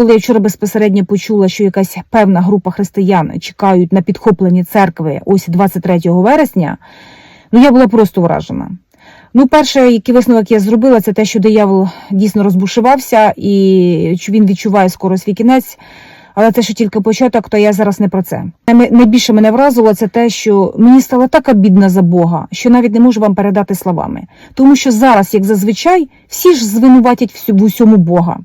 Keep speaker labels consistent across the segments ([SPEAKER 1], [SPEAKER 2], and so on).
[SPEAKER 1] Коли я вчора безпосередньо почула, що якась певна група християн чекають на підхоплені церкви ось 23 вересня, ну я була просто вражена. Ну, перше, який висновок я зробила, це те, що диявол дійсно розбушувався і він відчуває скоро свій кінець. Але це ще тільки початок, то я зараз не про це. Найбільше мене вразило це те, що мені стало так обідно за Бога, що навіть не можу вам передати словами. Тому що зараз, як зазвичай, всі ж звинуватять в усьому Бога.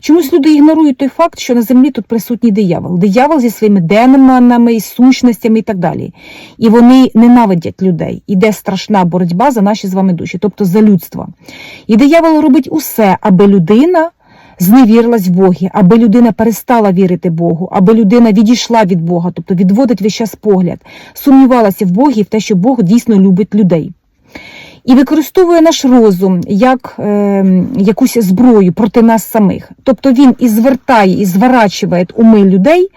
[SPEAKER 1] Чомусь люди ігнорують той факт, що на землі тут присутній диявол. Диявол зі своїми демонами, сущностями і так далі. І вони ненавидять людей. Іде страшна боротьба за наші з вами душі, тобто за людство. І диявол робить усе, аби людина зневірилась в Богі, аби людина перестала вірити Богу, аби людина відійшла від Бога, тобто відводить весь час погляд, сумнівалася в Богі в те, що Бог дійсно любить людей. І використовує наш розум як е, якусь зброю проти нас самих. Тобто він і звертає, і зворачує уми людей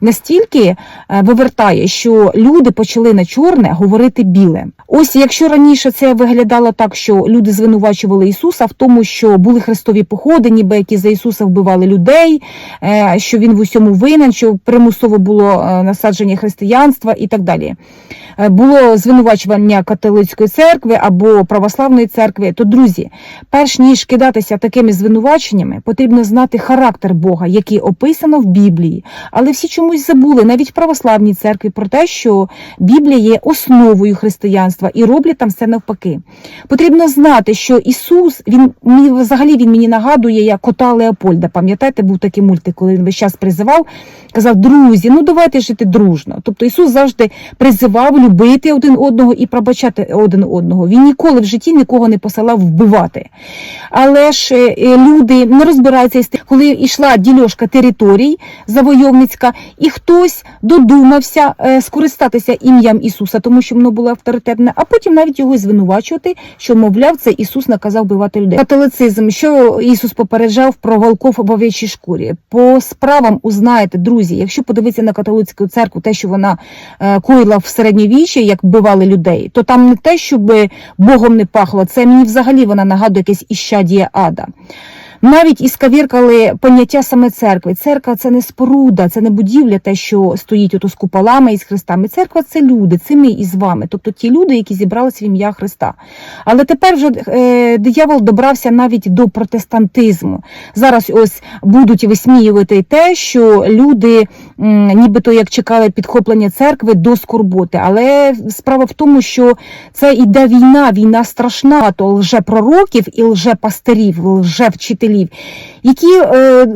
[SPEAKER 1] настільки е, вивертає, що люди почали на чорне говорити біле. Ось якщо раніше це виглядало так, що люди звинувачували Ісуса в тому, що були хрестові походи, ніби які за Ісуса вбивали людей, е, що він в усьому винен, що примусово було е, насадження християнства і так далі. Було звинувачування католицької церкви або православної церкви. То, друзі, перш ніж кидатися такими звинуваченнями, потрібно знати характер Бога, який описано в Біблії. Але всі чомусь забули, навіть в православній церкві, про те, що Біблія є основою християнства і роблять там все навпаки. Потрібно знати, що Ісус, він взагалі він мені нагадує як кота Леопольда. Пам'ятаєте, був такий мультик, коли він весь час призивав, казав: друзі, ну давайте жити дружно. Тобто Ісус завжди призивав любити один одного і пробачати один одного. Він ніколи в житті нікого не посилав вбивати. Але ж е, е, люди не розбираються із тим, коли йшла дільошка територій завойовницька, і хтось додумався е, скористатися ім'ям Ісуса, тому що воно було авторитетне, а потім навіть його звинувачувати, що, мовляв, це Ісус наказав вбивати людей. Католицизм, що Ісус попереджав про волков в овечій шкурі. По справам узнаєте, друзі, якщо подивитися на католицьку церкву, те, що вона е, коїла в середньовіччі, як вбивали людей, то там не те, щоб Богом не пахло, це мені взагалі вона нагадує якесь іщадіє ада. Навіть і скавіркали поняття саме церкви. Церква це не споруда, це не будівля, те, що стоїть ото з куполами і з хрестами. Церква це люди, це ми із вами, тобто ті люди, які зібралися в ім'я Христа. Але тепер вже е, диявол добрався навіть до протестантизму. Зараз ось будуть висміювати те, що люди, м, нібито як чекали підхоплення церкви до скорботи. Але справа в тому, що це іде війна, війна страшна, то лже пророків і лже пастирів, лже вчителів, які е,